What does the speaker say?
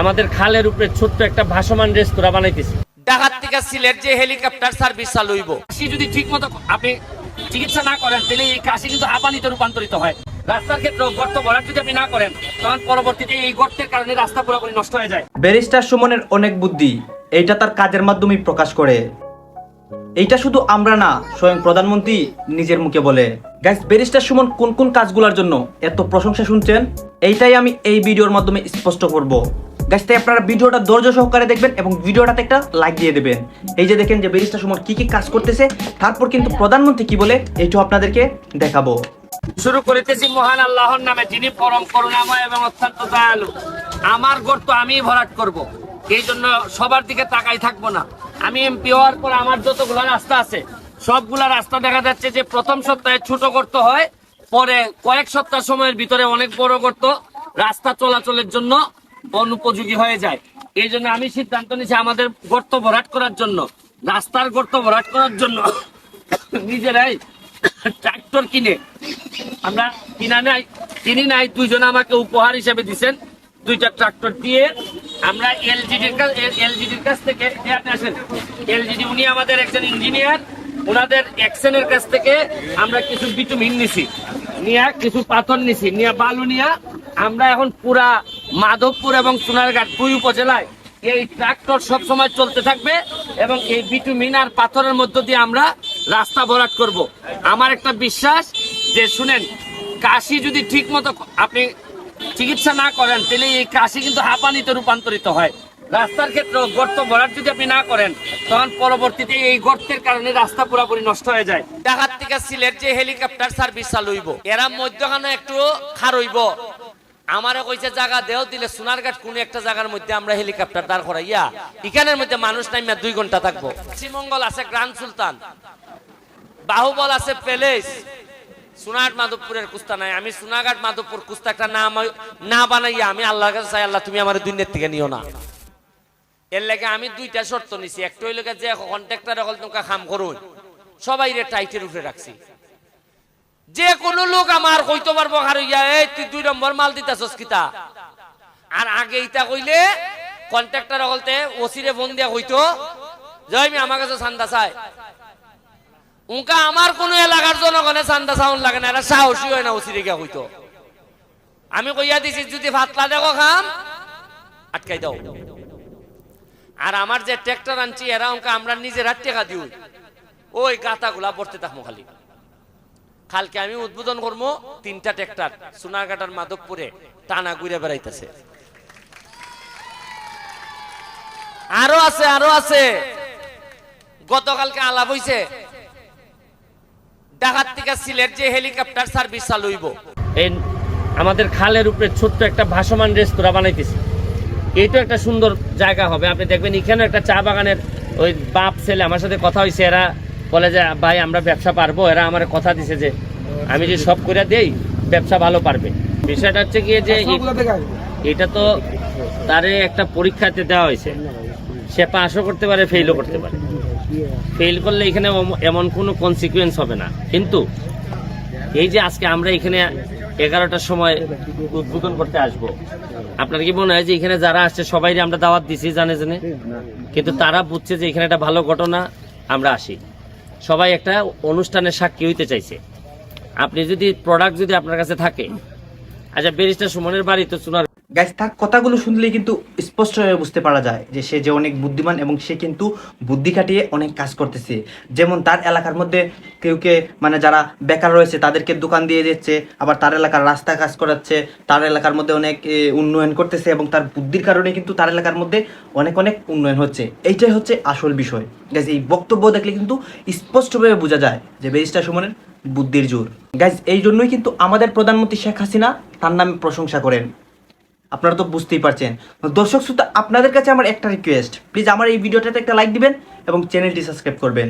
আমাদের খালের উপরে ছোট্ট একটা ভাসমান রেস্তোরাঁ বানাইতেছি। ঢাকার থেকে সিলেট যে হেলিকপ্টার সার্ভিস চালু হইব। কাশি যদি ঠিক মতো আপনি চিকিৎসা না করেন তাহলে এই কাশি কিন্তু হাঁপানিতে রূপান্তরিত হয়। রাস্তার ক্ষেত্রে গর্ত ভরাট যদি আপনি না করেন তখন পরবর্তীতে এই গর্তের কারণে রাস্তা পুরোপুরি নষ্ট হয়ে যায়। ব্যারিস্টার সুমনের অনেক বুদ্ধি এইটা তার কাজের মাধ্যমেই প্রকাশ করে। এইটা শুধু আমরা না স্বয়ং প্রধানমন্ত্রী নিজের মুখে বলে। গাইস ব্যারিস্টার সুমন কোন কোন কাজগুলোর জন্য এত প্রশংসা শুনছেন? এইটাই আমি এই ভিডিওর মাধ্যমে স্পষ্ট করব। গাইস তাই আপনারা ভিডিওটা ধৈর্য সহকারে দেখবেন এবং ভিডিওটাতে একটা লাইক দিয়ে দেবেন। এই যে দেখেন যে ব্যারিস্টার সুমন কি কি কাজ করতেছে, তারপর কিন্তু প্রধানমন্ত্রী কি বলে এইটাও আপনাদেরকে দেখাবো। শুরু করিতেছি মহান আল্লাহর নামে, যিনি পরম করুণাময় এবং অত্যন্ত দয়ালু। আমার গর্ত আমি ভরাট করব। এই জন্য সবার দিকে তাকাই থাকব না। আমি এমপি হওয়ার পর আমার যতগুলো রাস্তা আছে, সবগুলা রাস্তা দেখা যাচ্ছে যে প্রথম সপ্তাহে ছোট গর্ত হয়, পরে কয়েক সপ্তাহ সময়ের ভিতরে অনেক বড় গর্ত। রাস্তা চলাচলের জন্য অনুপযোগী হয়ে যায়। এই জন্য আমি সিদ্ধান্ত নিয়েছি আমাদের গর্ত ভরাট করার জন্য, রাস্তার গর্ত ভরাট করার জন্য নিজেরাই ট্রাক্টর কিনে, আমরা কিনা নাই, কিনি নাই, দুইজন আমাকে উপহার হিসেবে দিচ্ছেন দুইটা ট্রাক্টর দিয়ে আমরা এলজিডির কাছ এলজিডির কাছ থেকে আসেন, এলজিডি উনি আমাদের একজন ইঞ্জিনিয়ার ওনাদের অ্যাকশনের কাছ থেকে আমরা কিছু বিটুমিন নিছি, নিয়ে কিছু পাথর নিছি, নিয়ে বালু নিয়ে আমরা এখন পুরা মাধবপুর এবং সোনারঘাট দুই উপজেলায় এই ট্রাক্টর সব সময় চলতে থাকবে এবং এই বিটুমিন আর পাথরের মধ্য দিয়ে আমরা রাস্তা ভরাট করব। আমার একটা বিশ্বাস যে শুনেন, কাশি যদি ঠিক মতো আপনি চিকিৎসা না করেন, তাহলে এই কাশি কিন্তু হাঁপানিতে রূপান্তরিত হয়। রাস্তার ক্ষেত্রে গর্ত ভরাট যদি আপনি না করেন, তখন পরবর্তীতে এই গর্তের কারণে রাস্তা পুরোপুরি নষ্ট হয়ে যায়। ঢাকার থেকে সিলেট যে হেলিকপ্টার সার্ভিস চালু হইব এরা মধ্যখানে একটু খার হইব আমারে কইছে জায়গা দেও, দিলে সোনারঘাট কোন একটা জায়গার মধ্যে আমরা হেলিকপ্টার দাঁড় করাইয়া, এখানের মধ্যে মানুষ নাইমা দুই ঘণ্টা থাকব। শ্রীমঙ্গল আছে গ্রান্ড সুলতান, বাহুবল আছে প্যালেস সোনাঘাট মাধবপুরের কুস্তা নাই। আমি সোনাঘাট মাধবপুর কুস্তা একটা নাম না বানাইয়া আমি আল্লাহর কাছে চাই, আল্লাহ, তুমি আমার দুনিয়ার থেকে নিও না। এর লাগে আমি দুইটা শর্ত নিছি। একটা হইল যে কন্ট্রাক্টর হল তোমাকে কাম করুন সবাই রে টাইটের উপরে রাখছি। যে কোনো লোক আমার কইতে পারব আর ইয়া, এই, তুই দুই নম্বর মাল দিতাছস কিতা? আর আগে ইটা কইলে কন্ট্রাক্টর হলতে ওসিরে ফোন দিয়া কইতো যে আমি আমার কাছে চান্দা চাই। উনকা আমার কোন এলাকার জনগণে চান্দা চাউন লাগে না, এরা সাহসী হয় না ওসিরে গিয়া কইতো। আমি কইয়া দিছি, যদি ভাতলা দেখো খাম, আটকাই দাও। আর আমার যে ট্র্যাক্টর আনছি, এরা অঙ্ক আমরা নিজেরা টেকা দিও ওই গাতাগুলা পড়তে থাকব খালি। কালকে আমি উদ্বোধন করব তিনটা ট্র্যাক্টর সোনারঘাটার মাধবপুরে টানা ঘুরে বেড়াইতেছে। আরও আছে আরও আছে। গতকালকে আলাপ হইছে ঢাকার থেকে সিলেট যে হেলিকপ্টার সার্ভিস চালু হইব। এই আমাদের খালের উপরে ছোট্ট একটা ভাসমান রেস্তোরাঁ বানাইতেছি। এইটা একটা সুন্দর জায়গা হবে। আপনি দেখবেন এখানে একটা চা বাগানের ওই বাপ ছেলে, আমার সাথে কথা হয়েছে এরা বলে যে ভাই আমরা ব্যবসা পারব। এরা আমার কথা দিছে যে আমি যে সব করে দেই ব্যবসা ভালো পারবে। বিষয়টা হচ্ছে গিয়ে যে এটা তো তারে একটা পরীক্ষাতে দেওয়া হয়েছে। সে পাশও করতে পারে ফেলও করতে পারে। ফেল করলে এখানে এমন কোনো কনসিকুয়েন্স হবে না। কিন্তু এই যে আজকে আমরা এখানে এগারোটার সময় উদ্বোধন করতে আসব আপনার কি মনে হয় যে এখানে যারা আসছে সবাই আমরা দাওয়াত দিছি জানে জানে? কিন্তু তারা বুঝছে যে এখানে একটা ভালো ঘটনা আমরা আসি। সবাই একটা অনুষ্ঠানের সাক্ষী হইতে চাইছে। আপনি যদি প্রোডাক্ট যদি আপনার কাছে থাকে আচ্ছা ব্যারিস্টার সুমনের বাড়ি তো সোনার গাইস তার কথাগুলো শুনলেই কিন্তু স্পষ্টভাবে বুঝতে পারা যায় যে সে যে অনেক বুদ্ধিমান এবং সে কিন্তু বুদ্ধি খাটিয়ে অনেক কাজ করতেছে। যেমন তার এলাকার মধ্যে কেউকে মানে যারা বেকার রয়েছে, তাদেরকে দোকান দিয়ে দিচ্ছে, আবার তার এলাকার রাস্তা কাজ করাচ্ছে, তার এলাকার মধ্যে অনেক উন্নয়ন করতেছে এবং তার বুদ্ধির কারণে কিন্তু তার এলাকার মধ্যে অনেক অনেক উন্নয়ন হচ্ছে। এইটাই হচ্ছে আসল বিষয়। গাইজ এই বক্তব্য দেখলে কিন্তু স্পষ্টভাবে বোঝা যায় যে ব্যারিস্টার সুমনের বুদ্ধির জোর। গাইজ এই জন্যই কিন্তু আমাদের প্রধানমন্ত্রী শেখ হাসিনা তার নামে প্রশংসা করেন। আপনারা তো বুঝতেই পারছেন। দর্শক শ্রোতা, আপনাদের কাছে আমার একটা রিকোয়েস্ট প্লিজ আমার এই ভিডিওটাতে একটা লাইক দিবেন এবং চ্যানেলটি সাবস্ক্রাইব করবেন।